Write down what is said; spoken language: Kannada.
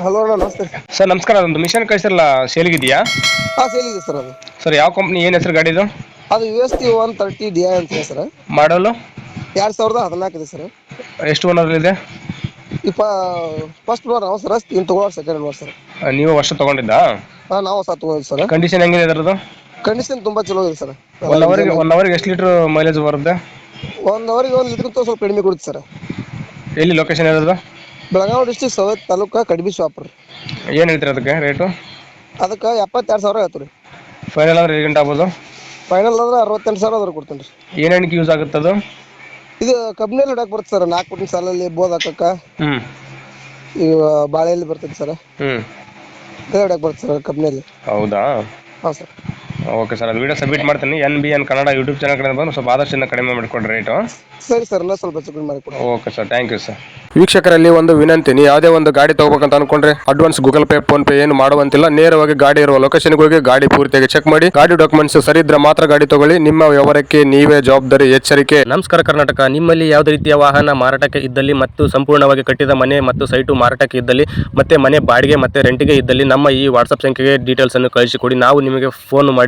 ಹಲೋ ಅಣ್ಣ ನಮಸ್ತೆ. ಸರ್ ನಮಸ್ಕಾರ. ಅದೊಂದು ಮಿಷನ್ ಕಳಿಸಿರಲ್ಲ ಸೇಲಿಗಿದೆಯಾ? ಹಾಂ ಸೇಲಿದೆ ಸರ್ ಅದು. ಸರ್ ಯಾವ ಕಂಪ್ನಿ ಏನು ಹೆಸರು ಗಾಡಿದು? ಅದು U S T one thirty D I ಅಂತ ಇದೆ ಸರ್. ಮಾಡಲು? ಎರಡು ಸಾವಿರದ ಹದಿನಾಲ್ಕು ಇದೆ ಸರ್. ಎಷ್ಟು ಓನರ್ಲಿದೆ ಇಪ್ಪ ಫಸ್ಟ್ ಓನರ್ ನಾವು ಸರ್ ಇನ್ನು ತೊಗೊಳೋರು ಸೆಕೆಂಡ್ ಓನರ್ ಸರ್. ನೀವು ವರ್ಷ ತಗೊಂಡಿದ್ದಾ? ಹಾಂ ನಾವು ಸಹ ತೊಗೊಂಡಿದ್ದು ಸರ್. ಕಂಡೀಷನ್ ಹೆಂಗಿದೆ ಅದರದ್ದು ಕಂಡೀಷನ್ ತುಂಬ ಚಲೋ ಇದೆ ಸರ್. ಒನ್ ಅವರ್ಗೆ ಒನ್ ಅವರ್ಗೆ ಎಷ್ಟು ಲೀಟ್ರ್ ಮೈಲೇಜ್ ಬರುತ್ತೆ? ಒಂದು ಅವರಿಗೆ ಒಂದು ಲೀಟ್ರ್ ಸ್ವಲ್ಪ ಕಡಿಮೆ ಕೊಡುತ್ತೆ ಸರ್. ಎಲ್ಲಿ ಲೊಕೇಶನ್ ಇರೋದು? ಬೆಳಗಾವಿ ಡಿಸ್ಟಿಕ್ ಸವತ್ ತಾಲೂಕ ಕಡಿಮೆ ಶಾಪ್ ರೀ. ಏನು ಹೇಳ್ತೀರಿ ಅದಕ್ಕೆ ರೇಟು ಅದಕ್ಕೆ ಎಪ್ಪತ್ತೆರಡು ಸಾವಿರ ಆಯ್ತು ರೀ ಫೈನಲ್ ಅಂದ್ರೆ ಎಷ್ಟು ಗಂಟೆ ಆಗ್ಬೋದು? ಫೈನಲ್ ಅಂದ್ರೆ ಅರವತ್ತೆಂಟು ಸಾವಿರ ಅದ್ರ ಕೊಡ್ತೀನಿ ರೀ. ಏನೇನಕ್ಕೆ ಯೂಸ್ ಆಗುತ್ತೆ ಅದು? ಇದು ಕಬ್ಬಿನಲ್ಲಿ ಹೊಡಕ್ಕೆ ಬರುತ್ತೆ ಸರ್ ನಾಲ್ಕು ಕೊಟ್ಟಿನ ಸಾಲಲ್ಲಿ ಬೋದ್ ಹಾಕಕ್ಕೆ. ಹ್ಞೂ ಈಗ ಬಾಳೆಯಲ್ಲಿ ಬರ್ತೈತೆ ಸರ್. ಹ್ಞೂ ಹೊಡಕ್ಕೆ ಬರುತ್ತೆ ಸರ್ ಕಬ್ಬಿನಲ್ಲಿ. ಹೌದಾ? ಹಾಂ ಸರ್. ಓಕೆ ಸರ್ ಅದು ವಿಡಿಯೋ ಸಬ್ಮಿಟ್ ಮಾಡ್ತೀನಿ. N B N Kannada YouTube channel ಕಡೆ ಬಂದು ಸ್ವಲ್ಪ ಆದಷ್ಟು ಇನ್ನು ಕಡಿಮೆ ಮಾಡಿಕೊಡ್ರಿ ರೇಟು ಸರಿ ಸರ್ ಎಲ್ಲ ಸ್ವಲ್ಪ ಹೆಚ್ಚು ಕಡಿಮೆ ಮಾಡಿ okay sir thank you sir ವೀಕ್ಷಕರಲ್ಲಿ ಒಂದು ವಿನಂತಿ ನೀವು ಯಾವುದೇ ಒಂದು ಗಾಡಿ ತಗೋಬೇಕಂತ ಅನ್ಕೊಂಡ್ರೆ advance Google Pay PhonePe ಏನು ಮಾಡುವಂತಿಲ್ಲ. ನೇರವಾಗಿ ಗಾಡಿ ಇರುವ ಲೊಕೇಶನ್ಗೆ ಹೋಗಿ ಗಾಡಿ ಪೂರ್ತಿಯಾಗಿ ಚೆಕ್ ಮಾಡಿ. ಗಾಡಿ ಡಾಕ್ಯುಮೆಂಟ್ಸ್ ಸರಿ ಇದ್ರೆ ಮಾತ್ರ ಗಾಡಿ ತಗೊಳ್ಳಿ. ನಿಮ್ಮ ವ್ಯವಹಾರಕ್ಕೆ ನೀವೇ ಜವಾಬ್ದಾರಿ ಎಚ್ಚರಿಕೆ. ನಮಸ್ಕಾರ ಕರ್ನಾಟಕ. ನಿಮ್ಮಲ್ಲಿ ಯಾವುದೇ ರೀತಿಯ ವಾಹನ ಮಾರಾಟಕ್ಕೆ ಇದ್ದಲ್ಲಿ ಮತ್ತು ಸಂಪೂರ್ಣವಾಗಿ ಕಟ್ಟಿದ ಮನೆ ಮತ್ತು ಸೈಟು ಮಾರಾಟಕ್ಕೆ ಇದ್ದಲ್ಲಿ ಮತ್ತೆ ಮನೆ ಬಾಡಿಗೆ ಮತ್ತೆ ರೆಂಟಿಗೆ ಇದ್ದಲ್ಲಿ ನಮ್ಮ ಈ ವಾಟ್ಸಪ್ ಸಂಖ್ಯೆಗೆ ಡೀಟೇಲ್ಸ್ ಅನ್ನು ಕಳಿಸಿಕೊಡಿ. ನಾವು ನಿಮಗೆ ಫೋನ್